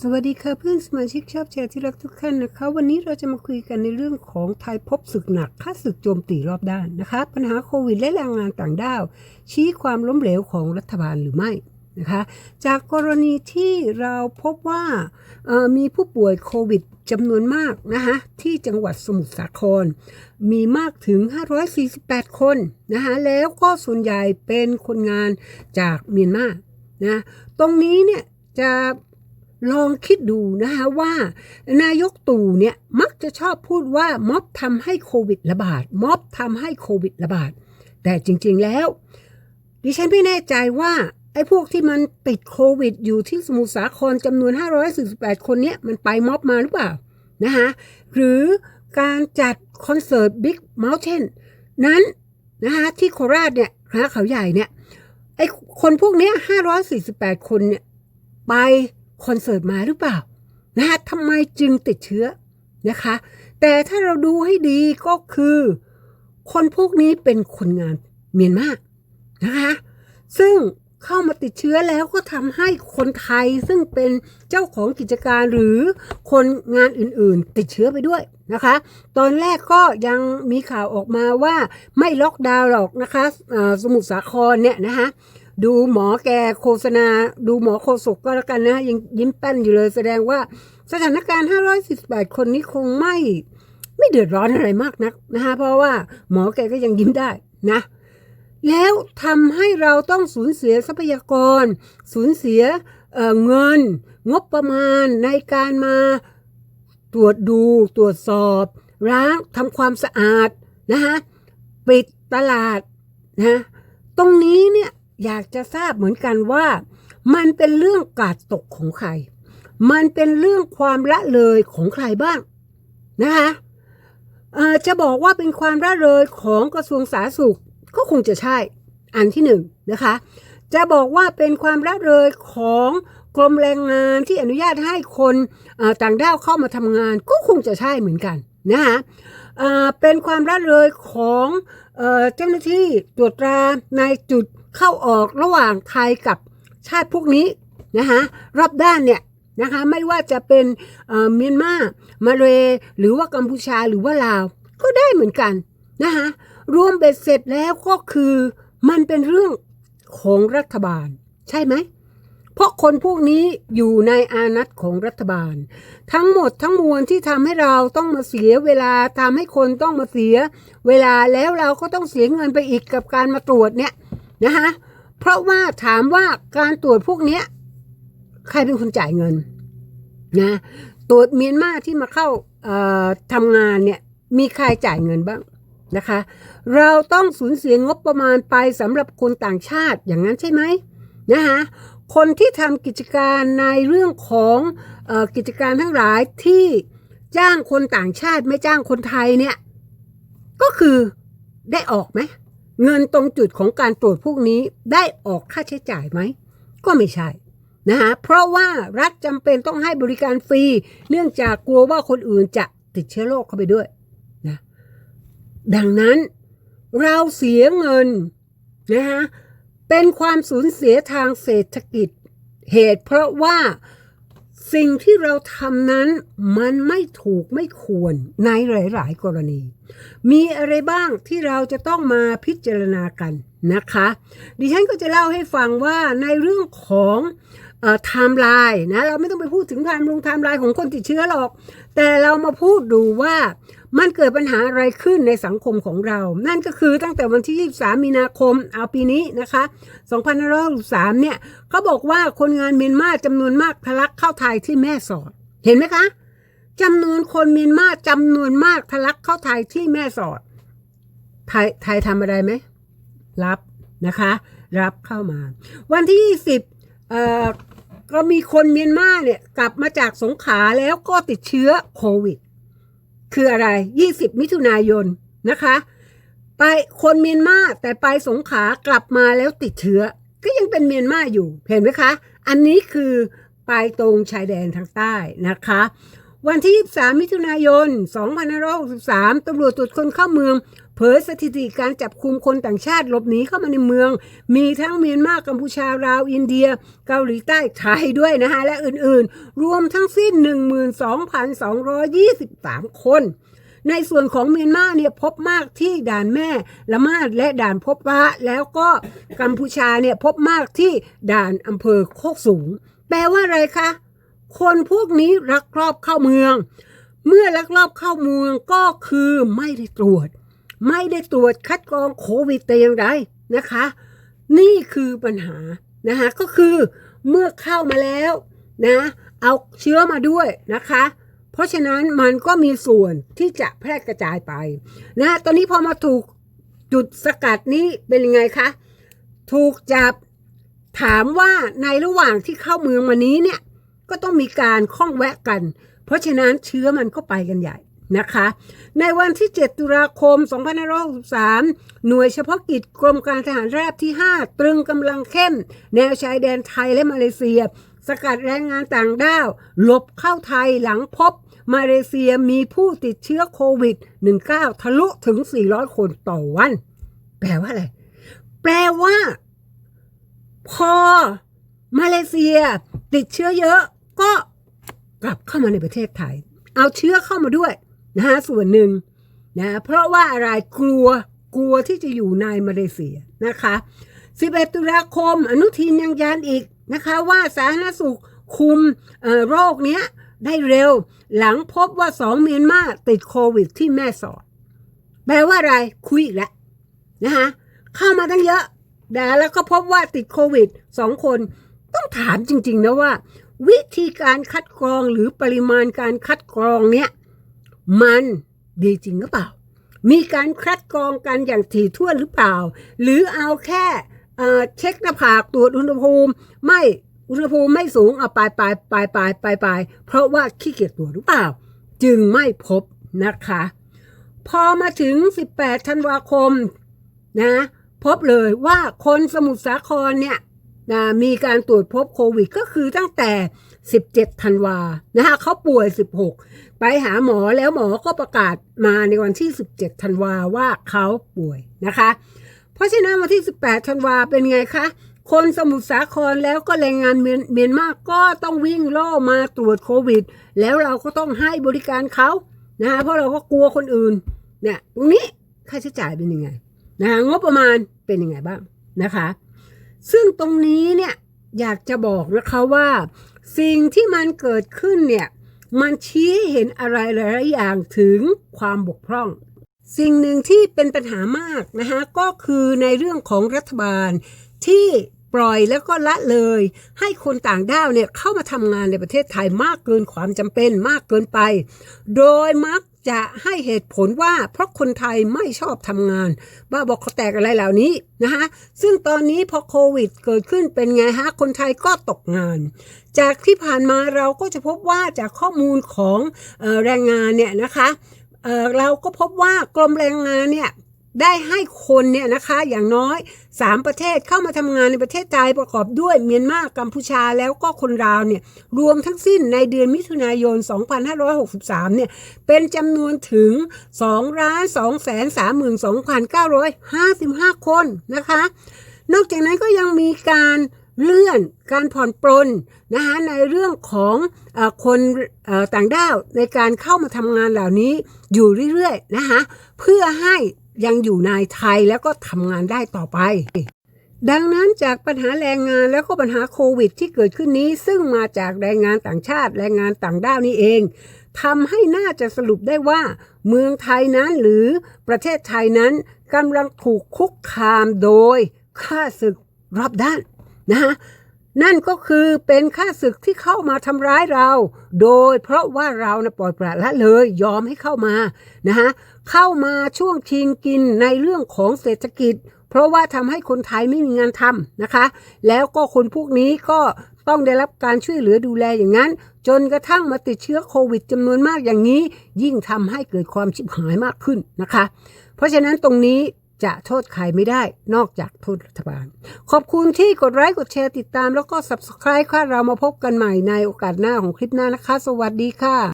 สวัสดีค่ะเพื่อนสมาชิกชอบแชร์ที่รักทุกท่านนะคะ วันนี้เราจะมาคุยกันในเรื่องของไทยพบศึกหนักค่าศึกโจมตีรอบด้านนะคะ ปัญหาโควิดและแรงงานต่างด้าว ชี้ความล้มเหลวของรัฐบาลหรือไม่นะคะ จากกรณีที่เราพบว่ามีผู้ป่วยโควิดจำนวนมากนะคะที่จังหวัดสมุทรสาคร มีมากถึง 548 คนนะคะแล้วก็ส่วนใหญ่เป็นคนงานจากเมียนมานะตรงนี้เนี่ยจะ ลองคิดดูนะคะว่า นายกตู่เนี่ยมักจะชอบพูดว่าม็อบทำให้โควิดระบาดม็อบทำให้โควิดระบาด แต่จริงๆแล้ว ดิฉันไม่แน่ใจว่าไอ้พวกที่มันติดโควิดอยู่ที่สมุทรสาครจำนวน 548 คนเนี้ยมันไปม็อบมาหรือเปล่านะคะหรือการจัดคอนเสิร์ต Big Mountain นั้นนะคะที่โคราชเนี่ยนะเขาใหญ่เนี่ยไอ้คนพวกเนี้ย548 คนเนี่ยไป คอนเสิร์ตมาหรือเปล่านะคะทำไมจึงติดเชื้อนะคะ แต่ถ้าเราดูให้ดีก็คือ คนพวกนี้เป็นคนงานเมียนมานะคะซึ่งเข้ามาติดเชื้อแล้วก็ทำให้คนไทยซึ่งเป็นเจ้าของกิจการหรือคนงานอื่นๆ ติดเชื้อไปด้วยนะคะ ตอนแรกก็ยังมีข่าวออกมาว่าไม่ล็อกดาวน์หรอกนะคะสมุทรสาครเนี่ยนะคะ ดูหมอแกโฆษณา ดูหมอโฆษกก็แล้วกันนะยังยิ้มแป้นอยู่เลยแสดงว่าสถานการณ์ 548 คนนี้คงไม่ ไม่เดือดร้อนอะไรมากนักนะคะเพราะว่าหมอแกก็ยังยิ้มได้นะ แล้วทำให้เราต้องสูญเสียทรัพยากร สูญเสียเเงิน งบประมาณในการมาตรวจดูตรวจสอบล้างทำความสะอาดนะคะปิดตลาดนะตรงนี้เนี่ย อยากจะทราบเหมือนกันว่า มันเป็นเรื่องกาดตกของใคร มันเป็นเรื่องความละเลยของใครบ้างนะคะจะบอกว่าเป็นความละเลยของกระทรวงสาธารณสุขก็คงจะใช่อันที่หนึ่งนะคะ จะบอกว่าเป็นความละเลยของกรมแรงงานที่อนุญาตให้คนต่างด้าวเข้ามาทำงานก็คงจะใช่เหมือนกันนะคะเป็นความละเลยของเจ้าหน้าที่ตรวจตราในจุด เข้าออกระหว่างไทยกับชาติพวกนี้นะคะรอบด้านเนี่ยนะคะไม่ว่าจะเป็นเอ่อเมียนมามาเลหรือว่ากัมพูชาหรือว่าลาว ก็ได้เหมือนกันนะคะรวมเบ็ดเสร็จแล้วก็คือมันเป็นเรื่องของรัฐบาล ใช่ไหม เพราะคนพวกนี้อยู่ในอานัตของรัฐบาล ทั้งหมดทั้งมวลที่ทำให้เราต้องมาเสียเวลาทำให้คนต้องมาเสีย เวลาแล้วเราก็ต้องเสียเงินไปอีกกับการมาตรวจเนี่ย นะคะเพราะว่าถามว่าการตรวจพวกเนี้ย ใครเป็นคนจ่ายเงินนะตรวจเมียนมาที่มาเข้าทำงานเนี่ยมีใครจ่ายเงินบ้างนะคะ เราต้องสูญเสียงบประมาณไปสำหรับคนต่างชาติอย่างนั้นใช่ไหมนะคะคนที่ทำกิจการในเรื่องของออกิจการทั้งหลายที่จ้างคนต่างชาติไม่จ้างคนไทยเนี่ย ก็คือได้ออกไหม เงินตรงจุดของการตรวจพวกนี้ได้ออกค่าใช้จ่ายไหม ก็ไม่ใช่นะคะเพราะว่ารัฐจำเป็นต้องให้บริการฟรี เนื่องจากกลัวว่าคนอื่นจะติดเชื้อโรคเข้าไปด้วยนะดังนั้นเราเสียเงินนะคะเป็นความสูญเสียทางเศรษฐกิจเหตุเพราะว่า สิ่งที่เราทำนั้นมันไม่ถูกไม่ควรในหลาย ๆ กรณี มีอะไรบ้างที่เราจะต้องมาพิจารณากันนะคะ ดิฉันก็จะเล่าให้ฟังว่าในเรื่องของ ไทม์ไลน์นะเราไม่ต้องไปพูดถึงไทม์ลงไทม์ไลน์ของคนติดเชื้อหรอก แต่เรามาพูดดูว่ามันเกิดปัญหาอะไรขึ้นในสังคมของเรา นั่นก็คือตั้งแต่วันที่ 23 มีนาคม เอาปีนี้นะคะ2563เนี่ยเขาบอกว่าคนงานเมียนมาจำนวนมากทะลักเข้าไทยที่แม่สอด เห็นไหมคะจำนวนคนเมียนมาจำนวนมากทะลักเข้าไทยที่แม่สอด ไทยไทยทำอะไรไหม รับนะคะ รับเข้ามา วันที่ 20 เอ่อก็มีคนเมียนมาเนี่ยกลับมาจากสงขลาแล้วก็ติดเชื้อโควิด คืออะไร 20 มิถุนายนนะคะ ไปคนเมียนมาแต่ไปสงขลากลับมาแล้วติดเชื้อ ก็ยังเป็นเมียนมาอยู่ เห็นไหมคะ อันนี้คือไปตรงชายแดนทางใต้นะคะ วันที่ 23 มิถุนายน 2563ตำรวจตรวจคนเข้าเมือง เผยสถิติการจับคุมคนต่างชาติหลบหนีเข้ามาในเมือง มีทั้งเมียนมากัมพูชาลาวอินเดีย เกาหลีใต้ไทยด้วยนะคะและอื่นๆ รวมทั้งสิ้น 12,223 คน ในส่วนของเมียนมาเนี่ยพบมากที่ด่านแม่ละมาดและด่านพบพระแล้วก็กัมพูชาเนี่ยพบมากที่ด่านอำเภอโคกสูง แปลว่าอะไรคะคนพวกนี้ลักลอบเข้าเมือง เมื่อลักลอบเข้าเมืองก็คือไม่ได้ตรวจ ไม่ได้ตรวจคัดกรองโควิดแต่อย่างไรนะคะ นี่คือปัญหานะคะก็คือเมื่อเข้ามาแล้วนะเอาเชื้อมาด้วยนะคะ เพราะฉะนั้นมันก็มีส่วนที่จะแพร่กระจายไปนะตอนนี้พอมาถูกจุดสกัดนี้เป็นยังไงคะถูกจับถามว่าในระหว่างที่เข้าเมืองมานี้เนี่ยก็ต้องมีการข้องแวะกัน เพราะฉะนั้นเชื้อมันก็ไปกันใหญ่ นะคะ ในวันที่ 7 ตุลาคม 2563 หน่วยเฉพาะกิจกรมการทหารราบที่ 5 ตรึงกำลังเข้ม แนวชายแดนไทยและมาเลเซีย สกัดแรงงานต่างด้าวหลบเข้าไทยหลังพบ มาเลเซียมีผู้ติดเชื้อโควิด 19 ทะลุถึง 400 คนต่อวัน แปลว่าอะไร แปลว่า พอ มาเลเซีย ติดเชื้อเยอะก็กลับเข้ามาในประเทศไทย เอาเชื้อเข้ามาด้วย นะฮะส่วนหนึ่งนะเพราะว่าอะไรกลัวกลัวที่จะอยู่ในมาเลเซียนะคะ11ตุลาคม อนุทินยังยันอีกนะคะ ว่าสาธารณสุขคุมโรคเนี้ยได้เร็วหลังพบว่าสองเมียนมาติดโควิดที่แม่สอด แปลว่าอะไรคุยอีกแล้วนะคะเข้ามาตั้งเยอะนะแล้วก็พบว่าติดโควิดสองคน ต้องถามจริง ๆ นะว่า วิธีการคัดกรองหรือปริมาณการคัดกรองเนี้ย มันดีจริงหรือเปล่า มีการคัดกรองกันอย่างถี่ถ้วนหรือเปล่า หรือเอาแค่เช็คหน้าผากตรวจอุณหภูมิ ไม่อุณหภูมิไม่สูงเอาไปไปไปไปไปไปเพราะว่าขี้เกียจตรวจหรือเปล่า จึงไม่พบนะคะ พอมาถึง 18 ธันวาคมนะพบเลยว่าคนสมุทรสาครเนี่ย นะมีการตรวจพบโควิดก็คือตั้งแต่ 17 ธันวานะคะเขาป่วย 16 ไปหาหมอแล้วหมอก็ประกาศมาในวันที่ 17 ธันวาว่าเขาป่วยนะคะ เพราะฉะนั้นวันที่ 18 ธันวาเป็นไงคะ คนสมุทรสาครแล้วก็แรงงานเมียนเมียนมาก็ต้องวิ่งล่อมาตรวจโควิด แล้วเราก็ต้องให้บริการเขานะคะเพราะเราก็กลัวคนอื่นเนี่ยตรงนี้ค่าใช้จ่ายเป็นยังไงนะคะงบประมาณเป็นยังไงบ้างนะคะ ซึ่งตรงนี้เนี่ยอยากจะบอกนะคะว่า สิ่งที่มันเกิดขึ้นเนี่ยมันชี้เห็นอะไรหลายอย่างถึงความบกพร่อง สิ่งหนึ่งที่เป็นปัญหามากนะคะก็คือในเรื่องของรัฐบาลที่ปล่อยแล้วก็ละเลย ให้คนต่างด้าวเนี่ยเข้ามาทำงานในประเทศไทยมากเกินความจำเป็นมากเกินไป โดยมัก จะให้เหตุผลว่าเพราะคนไทยไม่ชอบทำงาน บ้าบอกเขาแตกอะไรเหล่านี้นะคะซึ่งตอนนี้พอโควิดเกิดขึ้นเป็นไงฮะ คนไทยก็ตกงาน จากที่ผ่านมาเราก็จะพบว่าจากข้อมูลของออแรงงานเนี่ยนะคะเเราก็พบว่ากรมแรงงานเนี่ย ได้ให้คนเนี่ยนะคะอย่างน้อย 3 ประเทศเข้ามาทำงานในประเทศไทยประกอบด้วยเมียนมากัมพูชาแล้วก็คนลาวเนี่ยรวมทั้งสิ้นในเดือนมิถุนายน 2563 เนี่ยเป็นจำนวนถึง 2 2 3 2 955 คนนะคะ นอกจากนั้นก็ยังมีการเลื่อนการผ่อนปลนนะคะในเรื่องของอคนต่างด้าวในการเข้ามาทำงานเหล่านี้อยู่เรื่อยๆนะคะเพื่อให้ ยังอยู่ในไทยแล้วก็ทำงานได้ต่อไป ดังนั้นจากปัญหาแรงงานแล้วก็ปัญหาโควิด ที่เกิดขึ้นนี้ ซึ่งมาจากแรงงานต่างชาติแรงงานต่างด้าวนี่เองทำให้น่าจะสรุปได้ว่า เมืองไทยนั้นหรือประเทศไทยนั้นกำลังถูกคุกคามโดยค่าศึกรอบด้านนะคะ นั่นก็คือเป็นค่าศึกที่เข้ามาทำร้ายเรา โดยเพราะว่าเรานะปล่อยปละละเลยยอมให้เข้ามานะคะเข้ามาช่วงชิงกินในเรื่องของเศรษฐกิจ เพราะว่าทำให้คนไทยไม่มีงานทำนะคะ แล้วก็คนพวกนี้ก็ต้องได้รับการช่วยเหลือดูแลอย่างนั้น จนกระทั่งมาติดเชื้อโควิดจำนวนมากอย่างนี้ ยิ่งทำให้เกิดความชิบหายมากขึ้นนะคะ เพราะฉะนั้นตรงนี้ จะโทษใครไม่ได้นอกจากโทษรัฐบาล ขอบคุณที่กดไลค์กดแชร์ติดตามแล้วก็ subscribe ค่ะเรามาพบกันใหม่ในโอกาสหน้าของคลิปหน้านะคะ สวัสดีค่ะ